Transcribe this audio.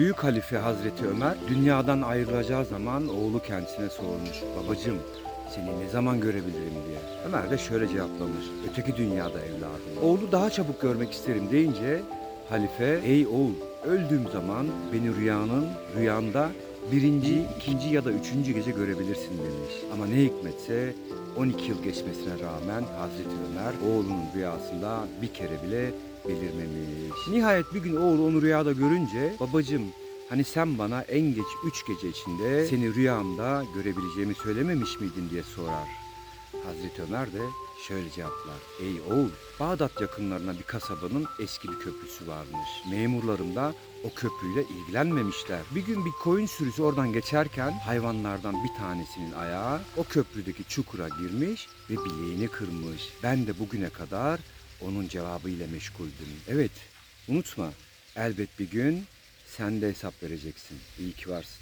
Büyük Halife Hazreti Ömer dünyadan ayrılacağı zaman oğlu kendisine sormuş. Babacım seni ne zaman görebilirim diye. Ömer de şöyle cevaplamış. Öteki dünyada evladım. Oğlu daha çabuk görmek isterim deyince halife ey oğul öldüğüm zaman beni rüyanın rüyanda birinci, ikinci ya da üçüncü gece görebilirsin demiş. Ama ne hikmetse 12 yıl geçmesine rağmen Hazreti Ömer oğlunun rüyasında bir kere bile belirmemiş. Nihayet bir gün oğlu onu rüyada görünce babacım hani sen bana en geç üç gece içinde seni rüyamda görebileceğimi söylememiş miydin diye sorar. Hazreti Ömer de şöyle cevaplar. Ey oğul, Bağdat yakınlarına bir kasabanın eski bir köprüsü varmış. Memurlarım da o köprüyle ilgilenmemişler. Bir gün bir koyun sürüsü oradan geçerken hayvanlardan bir tanesinin ayağı o köprüdeki çukura girmiş ve bileğini kırmış. Ben de bugüne kadar onun cevabıyla meşguldüm. Evet, unutma. Elbet bir gün sen de hesap vereceksin. İyi ki varsın.